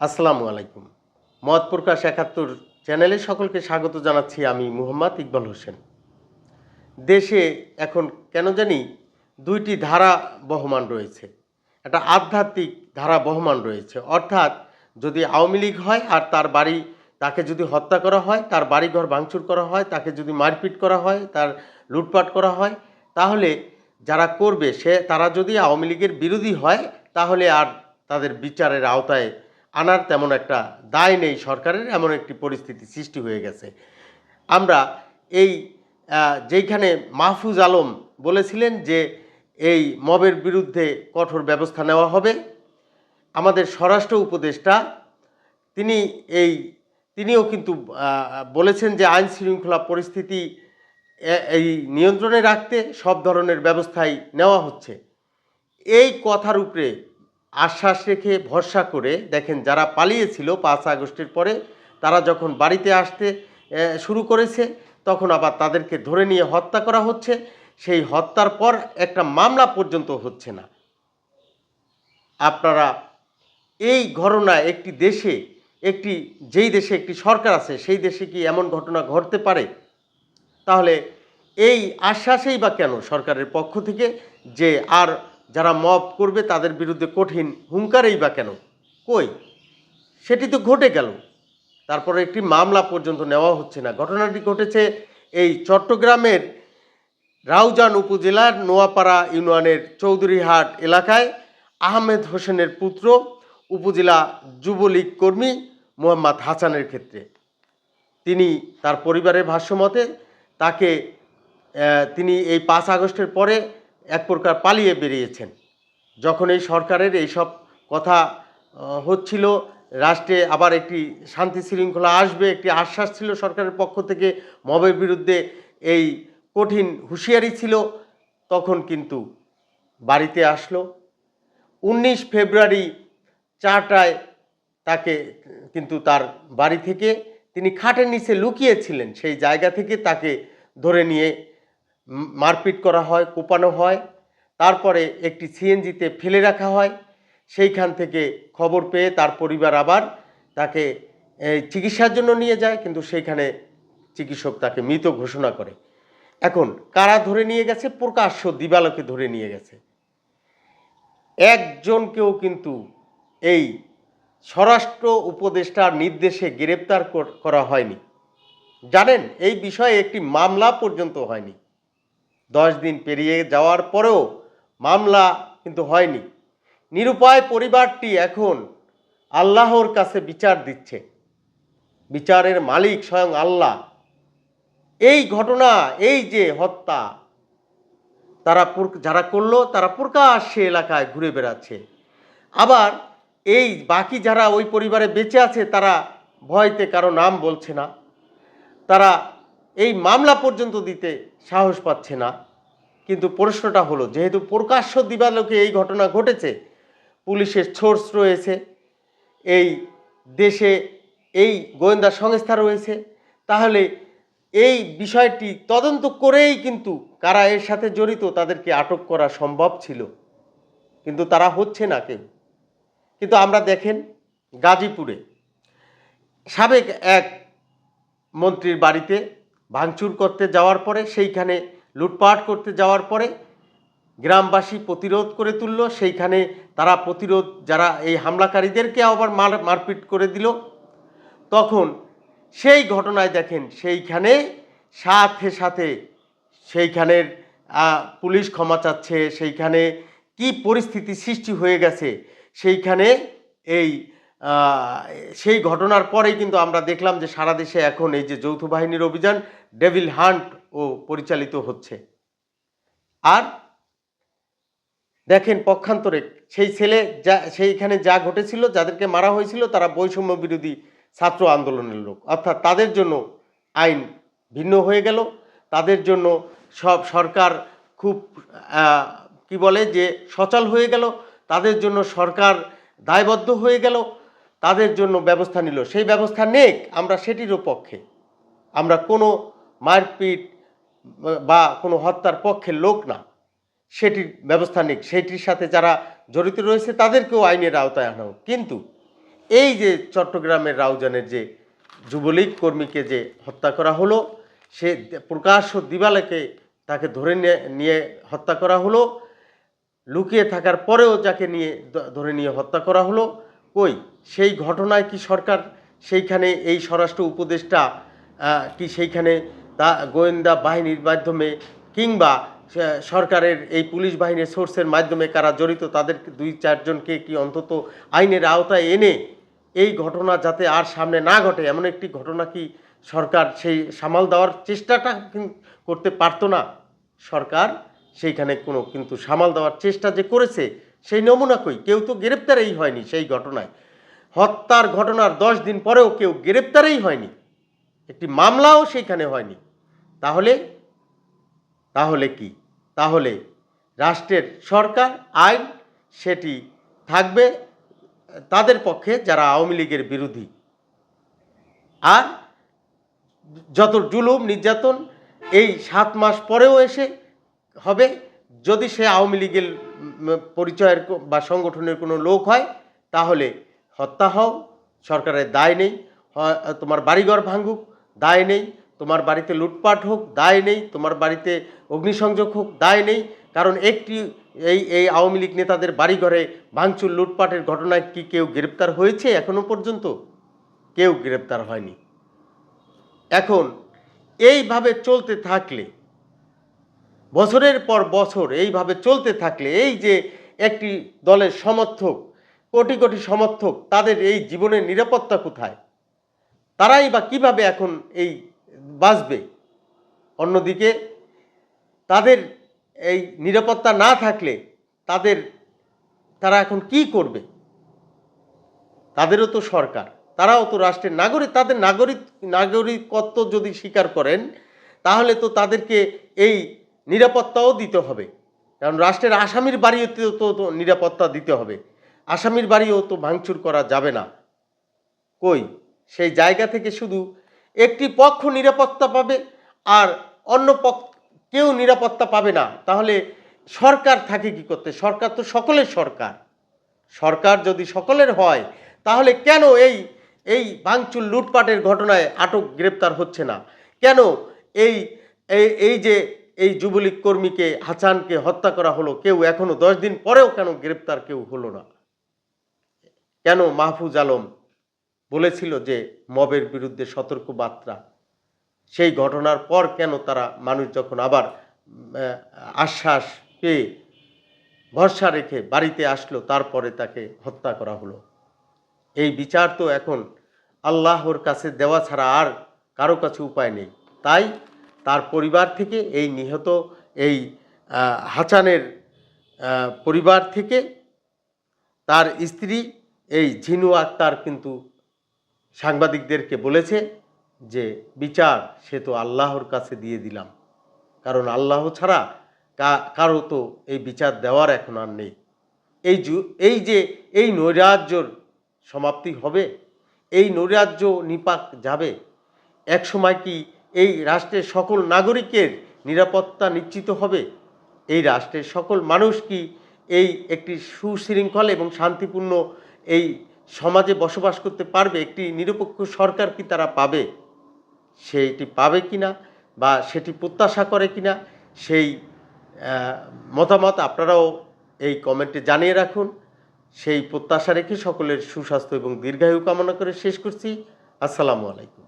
আসসালামু আলাইকুম। মত প্রকাশ একাত্তর চ্যানেলে সকলকে স্বাগত জানাচ্ছি আমি মুহাম্মদ ইকবাল হোসেন। দেশে এখন কেন জানি দুইটি ধারা বহমান রয়েছে। একটা আধ্যাত্মিক ধারা বহমান রয়েছে। অর্থাৎ যদি আওয়ামী লীগ হয় আর তার বাড়ি তাকে যদি হত্যা করা হয়, তার বাড়িঘর ভাঙচুর করা হয়, তাকে যদি মারপিট করা হয়, তার লুটপাট করা হয়, তাহলে যারা করবে সে, তারা যদি আওয়ামী লীগের বিরোধী হয়, তাহলে আর তাদের বিচারের আওতায় আনার তেমন একটা দায় নেই সরকারের, এমন একটি পরিস্থিতি সৃষ্টি হয়ে গেছে। আমরা এই যেইখানে মাহফুজ আলম বলেছিলেন যে এই মবের বিরুদ্ধে কঠোর ব্যবস্থা নেওয়া হবে, আমাদের স্বরাষ্ট্র উপদেষ্টা, তিনি এই, তিনিও কিন্তু বলেছেন যে আইন শৃঙ্খলা পরিস্থিতি এই নিয়ন্ত্রণে রাখতে সব ধরনের ব্যবস্থাই নেওয়া হচ্ছে। এই কথার উপরে আশ্বাস রেখে ভরসা করে দেখেন যারা পালিয়েছিল পাঁচ আগস্টের পরে, তারা যখন বাড়িতে আসতে শুরু করেছে, তখন আবার তাদেরকে ধরে নিয়ে হত্যা করা হচ্ছে। সেই হত্যার পর একটা মামলা পর্যন্ত হচ্ছে না। আপনারা এই ঘটনা একটি দেশে, একটি, যেই দেশে একটি সরকার আছে, সেই দেশে কি এমন ঘটনা ঘটতে পারে? তাহলে এই আশ্বাসেই বা কেন সরকারের পক্ষ থেকে যে আর যারা মব করবে তাদের বিরুদ্ধে কঠিন হুঙ্কারেই বা কেন? কই? সেটি তো ঘটে গেল। তারপরে একটি মামলা পর্যন্ত নেওয়া হচ্ছে না। ঘটনাটি ঘটেছে এই চট্টগ্রামের রাউজান উপজেলার নোয়াপাড়া ইউনিয়নের চৌধুরীহাট এলাকায় আহমেদ হোসেনের পুত্র, উপজেলা যুবলীগ কর্মী মোহাম্মদ হাসানের ক্ষেত্রে। তিনি তার পরিবারের ভাষ্যমতে তাকে তিনি এই পাঁচ আগস্টের পরে এক প্রকার পালিয়ে বেরিয়েছেন। যখন এই সরকারের এইসব কথা হচ্ছিল, রাষ্ট্রে আবার একটি শান্তি শৃঙ্খলা আসবে, একটি আশ্বাস ছিল সরকারের পক্ষ থেকে, মবের বিরুদ্ধে এই কঠিন হুঁশিয়ারি ছিল, তখন কিন্তু বাড়িতে আসলো। উনিশ ফেব্রুয়ারি চারটায় তাকে কিন্তু তার বাড়ি থেকে তিনি খাটের নিচে লুকিয়েছিলেন, সেই জায়গা থেকে তাকে ধরে নিয়ে মারপিট করা হয়, কোপানো হয়। তারপরে একটি সিএনজিতে ফেলে রাখা হয়। সেইখান থেকে খবর পেয়ে তার পরিবার আবার তাকে চিকিৎসার জন্য নিয়ে যায়, কিন্তু সেইখানে চিকিৎসক তাকে মৃত ঘোষণা করে। এখন কারা ধরে নিয়ে গেছে? প্রকাশ্য দিবালোকে ধরে নিয়ে গেছে। একজনকেও কিন্তু এই স্বরাষ্ট্র উপদেষ্টার নির্দেশে গ্রেপ্তার কর- হয়নি। জানেন, এই বিষয়ে একটি মামলা পর্যন্ত হয়নি। দশ দিন পেরিয়ে যাওয়ার পরেও মামলা কিন্তু হয়নি। নিরুপায় পরিবারটি এখন আল্লাহর কাছে বিচার দিচ্ছে। বিচারের মালিক স্বয়ং আল্লাহ। এই ঘটনা, এই যে হত্যা, তারা যারা করল, তারা প্রকাশ্যে এলাকায় ঘুরে বেড়াচ্ছে। আবার এই বাকি যারা ওই পরিবারে বেঁচে আছে, তারা ভয়তে কারও নাম বলছে না। তারা এই মামলা পর্যন্ত দিতে সাহস পাচ্ছে না। কিন্তু প্রশ্নটা হলো, যেহেতু প্রকাশ্য দিবালোকে এই ঘটনা ঘটেছে, পুলিশের সোর্স রয়েছে, এই দেশে এই গোয়েন্দা সংস্থা রয়েছে, তাহলে এই বিষয়টি তদন্ত করেই কিন্তু কারা এর সাথে জড়িত তাদেরকে আটক করা সম্ভব ছিল। কিন্তু তারা হচ্ছে না কেউ। কিন্তু আমরা দেখেন গাজীপুরে সাবেক এক মন্ত্রীর বাড়িতে ভাঙচুর করতে যাওয়ার পরে, সেইখানে লুটপাট করতে যাওয়ার পরে গ্রামবাসী প্রতিরোধ করে তুলল। সেইখানে তারা প্রতিরোধ, যারা এই হামলাকারীদেরকে আবার মার, মারপিট করে দিল। তখন সেই ঘটনায় দেখেন, সেইখানে সাথে সাথে সেইখানের পুলিশ ক্ষমা চাচ্ছে। সেইখানে কি পরিস্থিতি সৃষ্টি হয়ে গেছে? সেইখানে এই সেই ঘটনার পরেই কিন্তু আমরা দেখলাম যে সারা দেশে এখন এই যে যৌথ বাহিনীর অভিযান ডেভিল হান্ট ও পরিচালিত হচ্ছে। আর দেখেন পক্ষান্তরে সেই ছেলে যা, সেইখানে যা ঘটেছিল, যাদেরকে মারা হয়েছিল, তারা বৈষম্য বিরোধী ছাত্র আন্দোলনের লোক। অর্থাৎ তাদের জন্য আইন ভিন্ন হয়ে গেল। তাদের জন্য সব সরকার খুব কি বলে যে সচল হয়ে গেল। তাদের জন্য সরকার দায়বদ্ধ হয়ে গেল। তাদের জন্য ব্যবস্থা নিল। সেই ব্যবস্থা নেক, আমরা সেটিরও পক্ষে আমরা কোনো মারপিট বা কোনো হত্যার পক্ষের লোক না। সেটির ব্যবস্থা নিক। সেটির সাথে যারা জড়িত রয়েছে, তাদেরকেও আইনের আওতায় আনা হোক। কিন্তু এই যে চট্টগ্রামের রাউজানের যে যুবলীগ কর্মীকে যে হত্যা করা হলো, সে প্রকাশ্য দিবালাকে তাকে ধরে নিয়ে হত্যা করা হলো। লুকিয়ে থাকার পরেও যাকে নিয়ে ধরে নিয়ে হত্যা করা হলো, কই? সেই ঘটনায় কি সরকার সেইখানে এই স্বরাষ্ট্র উপদেষ্টা কি সেইখানে তা গোয়েন্দা বাহিনীর মাধ্যমে কিংবা সরকারের এই পুলিশ বাহিনীর সোর্সের মাধ্যমে কারা জড়িত, তাদের দুই চারজনকে কি অন্তত আইনের আওতায় এনে এই ঘটনা যাতে আর সামনে না ঘটে? এমন একটি ঘটনা কি সরকার সেই সামাল দেওয়ার চেষ্টাটা করতে পারতো না? সরকার সেইখানে কোনো কিন্তু সামাল দেওয়ার চেষ্টা যে করেছে, সেই নমুনা কই? কেউ তো গ্রেপ্তারই হয়নি সেই ঘটনায়। হত্যার ঘটনার দশ দিন পরেও কেউ গ্রেপ্তারেই হয়নি। একটি মামলাও সেইখানে হয়নি। তাহলে তাহলে কি? তাহলে রাষ্ট্রের সরকার, আইন সেটি থাকবে তাদের পক্ষে যারা আওয়ামী লীগের বিরোধী। আর যত জুলুম, নির্যাতন এই সাত মাস পরেও এসে হবে, যদি সে আওয়ামী লীগের পরিচয়ের বা সংগঠনের কোনো লোক হয়, তাহলে হত্যা হও, সরকারের দায় নেই তোমার বাড়িঘর ভাঙুক, দায় নেই, তোমার বাড়িতে লুটপাট হোক, দায় নেই, তোমার বাড়িতে অগ্নিসংযোগ হোক, দায় নেই। কারণ একটি, এই এই আওয়ামী লীগ নেতাদের বাড়িঘরে ভাঙচুর, লুটপাটের ঘটনায় কি কেউ গ্রেপ্তার হয়েছে এখনও পর্যন্ত? কেউ গ্রেপ্তার হয়নি। এখন, এইভাবে চলতে থাকলে, বছরের পর বছর এইভাবে চলতে থাকলে, এই যে একটি দলের সমর্থক কোটি কোটি সমর্থক তাদের এই জীবনের নিরাপত্তা কোথায়? তারাই বা কীভাবে এখন এই বাঁচবে? অন্যদিকে, তাদের এই নিরাপত্তা না থাকলে তাদের, তারা এখন কি করবে? তাদেরও তো সরকার। তারাও তো রাষ্ট্রের নাগরিক, তাদের নাগরিক, নাগরিকত্ব যদি স্বীকার করেন, তাহলে তো তাদেরকে এই নিরাপত্তাও দিতে হবে। কারণ রাষ্ট্রের আসামির বাড়িতেও তো তো নিরাপত্তা দিতে হবে। আসামির বাড়িও তো ভাঙচুর করা যাবে না। কই? সেই জায়গা থেকে শুধু একটি পক্ষ নিরাপত্তা পাবে আর অন্য পক্ষ কেউ নিরাপত্তা পাবে না। তাহলে সরকার থাকে কি করতে? সরকার তো সকলের সরকার। সরকার যদি সকলের হয়, তাহলে কেন এই এই ভাঙচুর লুটপাটের ঘটনায় আটক গ্রেপ্তার হচ্ছে না? কেন এই এই যে, এই যুবলীগ কর্মীকে হাসানকে হত্যা করা হলো, কেউ এখনও দশ দিন পরেও কেন গ্রেপ্তার কেউ হলো না? কেন মাহফুজ আলম বলেছিল যে মবের বিরুদ্ধে সতর্ক বার্তা সেই ঘটনার পর কেন তারা মানুষ যখন আবার আশ্বাস পেয়ে ভরসা রেখে বাড়িতে আসলো তারপরে তাকে হত্যা করা হলো। এই বিচার তো এখন আল্লাহর কাছে দেওয়া ছাড়া আর কারও কাছে উপায় নেই। তাই তার পরিবার থেকে এই নিহত এই আহ, হাসানের পরিবার থেকে তার স্ত্রী এই ঝিনু আক্তার কিন্তু সাংবাদিকদেরকে বলেছে যে, বিচার সে তো আল্লাহর কাছে দিয়ে দিলাম। কারণ আল্লাহ ছাড়া কারও তো এই বিচার দেওয়ার এখন আর নেই। এই যু, এই যে, এই নৈরাজ্যর সমাপ্তি হবে, এই নৈরাজ্য নিপাক যাবে এক সময় কি এই রাষ্ট্রের সকল নাগরিকের নিরাপত্তা নিশ্চিত হবে? এই রাষ্ট্রের সকল মানুষ কি এই একটি সুশৃঙ্খল এবং শান্তিপূর্ণ এই সমাজে বসবাস করতে পারবে, একটি নিরপেক্ষ সরকার কি তারা পাবে? সেটি পাবে কি না বা সেটি প্রত্যাশা করে কি না সেই মতামত আপনারাও এই কমেন্টে জানিয়ে রাখুন। সেই প্রত্যাশা রেখে সকলের সুস্বাস্থ্য এবং দীর্ঘায়ু কামনা করে শেষ করছি। আসসালামু আলাইকুম।